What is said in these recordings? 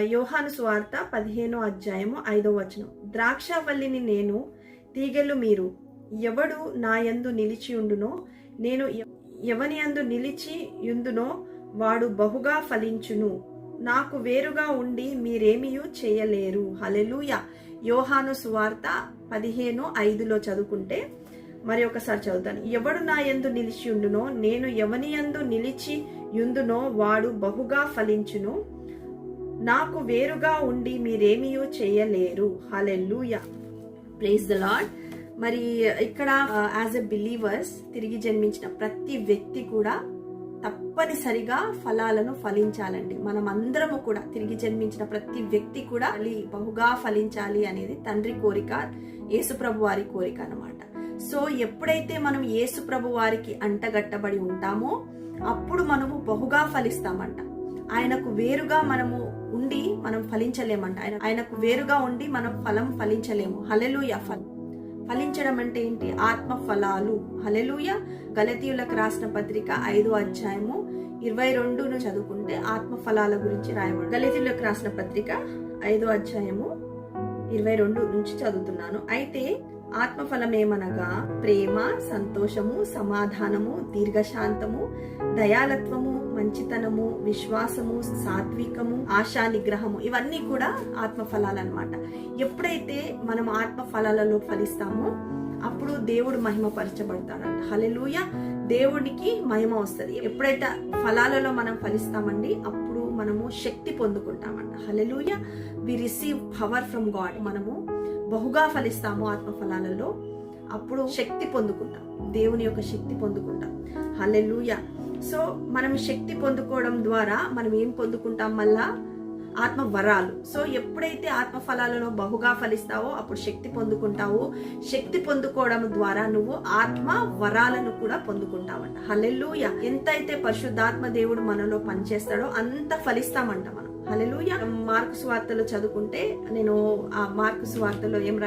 యోహాను స్వార్త పదిహేనో అధ్యాయము ఐదో వచనం. ద్రాక్షవల్లిని నేను తీగలు మీరు. ఎవడు నా యందు నిలిచి ఉండునో నేను ఎవనియందు ఎవని యందు నిలిచి యుందునో వాడు బహుగా ఫలించును. నాకు వేరుగా ఉండి మీరేమీ చేయలేరు. హలెలూయ యోహాను సువార్త పదిహేను ఐదులో చదువుకుంటే మరి ఒకసారి చదువుతాను. ఎవడు నా యందు నిలిచి ఉండునో నేను ఎవని యందు నిలిచి యుందునో వాడు బహుగా ఫలించును. నాకు వేరుగా ఉండి మీరేమీయో చేయలేరు. హలెల్లుయ. ప్లీజ్ ద లాడ్ మరి ఇక్కడ యాజ్ ఎ బిలీవర్స్ తిరిగి జన్మించిన ప్రతి వ్యక్తి కూడా తప్పనిసరిగా ఫలాలను ఫలించాలండి. మనం అందరము కూడా తిరిగి జన్మించిన ప్రతి వ్యక్తి కూడా బహుగా ఫలించాలి అనేది తండ్రి కోరిక యేసుప్రభు వారి కోరిక అనమాట సో ఎప్పుడైతే మనం యేసుప్రభు వారికి అంటగట్టబడి ఉంటామో అప్పుడు మనము బహుగా ఫలిస్తామంట. ఆయనకు వేరుగా మనము ఉండి మనం ఫలించలేమంట. ఆయన ఆయనకు వేరుగా ఉండి మనం ఫలం ఫలించలేము. హలెలుయ ఫలం ఫలించడం అంటే ఏంటి? ఆత్మ ఫలాలు హలెలుయ గలతీయులకు రాసిన పత్రిక ఐదో అధ్యాయము ఇరవై రెండును చదువుకుంటే ఆత్మ ఫలాల గురించి రాయబడి గలతీయులకు రాసిన పత్రిక ఐదో అధ్యాయము ఇరవై రెండు నుంచి చదువుతున్నాను. అయితే ఆత్మఫలమేమనగా ప్రేమ సంతోషము సమాధానము దీర్ఘశాంతము దయాలత్వము మంచితనము విశ్వాసము సాత్వికము ఆశా నిగ్రహము ఇవన్నీ కూడా ఆత్మఫలాలు అన్నమాట ఎప్పుడైతే మనం ఆత్మఫలాలలో ఫలిస్తామో అప్పుడు దేవుడు మహిమ పరచబడతాడంట హలెలూయ దేవుడికి మహిమ వస్తుంది. ఎప్పుడైతే ఫలాలలో మనం ఫలిస్తామండి అప్పుడు మనము శక్తి పొందుకుంటామంట. Hallelujah we receive power from God మనము బహుగా ఫలిస్తాము ఆత్మ ఫలాలలో అప్పుడు శక్తి పొందుకుంటాం. దేవుని యొక్క శక్తి పొందుకుంటాం. హలెలూయ సో మనం శక్తి పొందుకోవడం ద్వారా మనం ఏం పొందుకుంటాం మళ్ళా? ఆత్మ వరాలు సో ఎప్పుడైతే ఆత్మ ఫలాలలో బహుగా ఫలిస్తావో అప్పుడు శక్తి పొందుకుంటావు. శక్తి పొందుకోవడం ద్వారా నువ్వు ఆత్మ వరాలను కూడా పొందుకుంటావంట. హలెల్లుయ. ఎంతైతే పరిశుద్ధాత్మ దేవుడు మనలో పనిచేస్తాడో అంత ఫలిస్తామంట మనం. హలెలుయ మార్కు స్వార్తలు చదువుకుంటే నేను ఆ మార్కు స్వార్తలో ఏం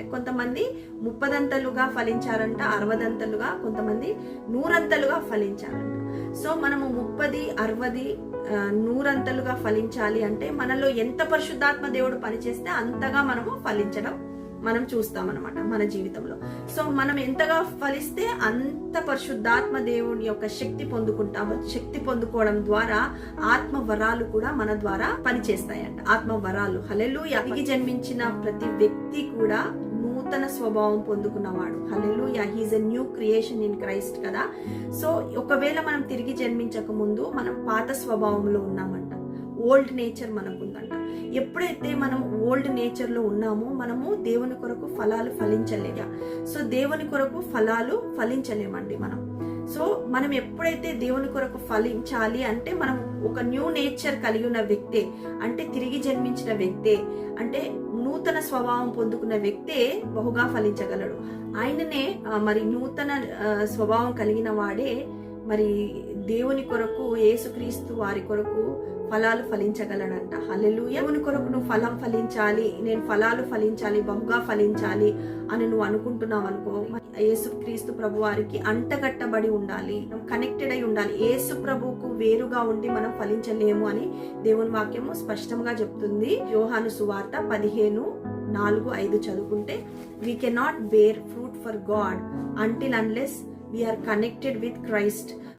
రాయమంటే కొంతమంది ముప్పదంతలుగా ఫలించారంట అరవదంతలుగా కొంతమంది నూరంతలుగా ఫలించారంట. సో మనము ముప్పది అరవది నూరంతలుగా ఫలించాలి అంటే మనలో ఎంత పరిశుద్ధాత్మ దేవుడు పనిచేస్తే అంతగా మనము ఫలించడం మనం చూస్తాం అనమాట మన జీవితంలో. సో మనం ఎంతగా ఫలిస్తే అంత పరిశుద్ధాత్మ దేవుని యొక్క శక్తి పొందుకుంటాము శక్తి పొందుకోవడం ద్వారా ఆత్మ వరాలు కూడా మన ద్వారా పనిచేస్తాయంట. ఆత్మ వరాలు. హలెలు అవిగి జన్మించిన ప్రతి వ్యక్తి కూడా నూతన స్వభావం పొందుకున్నవాడు. Hallelujah he's a new creation in Christ కదా. సో ఒకవేళ మనం తిరిగి జన్మించక ముందు మనం పాత స్వభావంలో ఉన్నామంట. ఓల్డ్ నేచర్ మనకు ఉందంట ఎప్పుడైతే మనం ఓల్డ్ నేచర్లో ఉన్నామో మనము దేవుని కొరకు ఫలాలు ఫలించలేక సో దేవుని కొరకు ఫలాలు ఫలించలేమండి మనం. సో మనం ఎప్పుడైతే దేవుని కొరకు ఫలించాలి అంటే మనం ఒక న్యూ నేచర్ కలిగి ఉన్న వ్యక్తే అంటే తిరిగి జన్మించిన వ్యక్తే అంటే నూతన స్వభావం పొందుకున్న వ్యక్తే బహుగా ఫలించగలడు. ఆయననే మరి నూతన స్వభావం కలిగిన వాడే మరి దేవుని కొరకు యేసుక్రీస్తు వారి కొరకు ఫలాలు ఫలించగలడంట. హల్లెలూయా. దేవుని కొరకు నువ్వు ఫలం ఫలించాలి నేను ఫలాలు ఫలించాలి బహుగా ఫలించాలి అని నువ్వు అనుకుంటున్నావు అనుకో. మరి యేసుక్రీస్తు ప్రభు వారికి అంటగట్టబడి ఉండాలి కనెక్టెడ్ అయి ఉండాలి. యేసు ప్రభువుకు వేరుగా ఉండి మనం ఫలించలేము అని దేవుని వాక్యము స్పష్టంగా చెప్తుంది. యోహాను సువార్త పదిహేను నాలుగు ఐదు చదువుకుంటే we cannot bear fruit for God until unless we are connected with Christ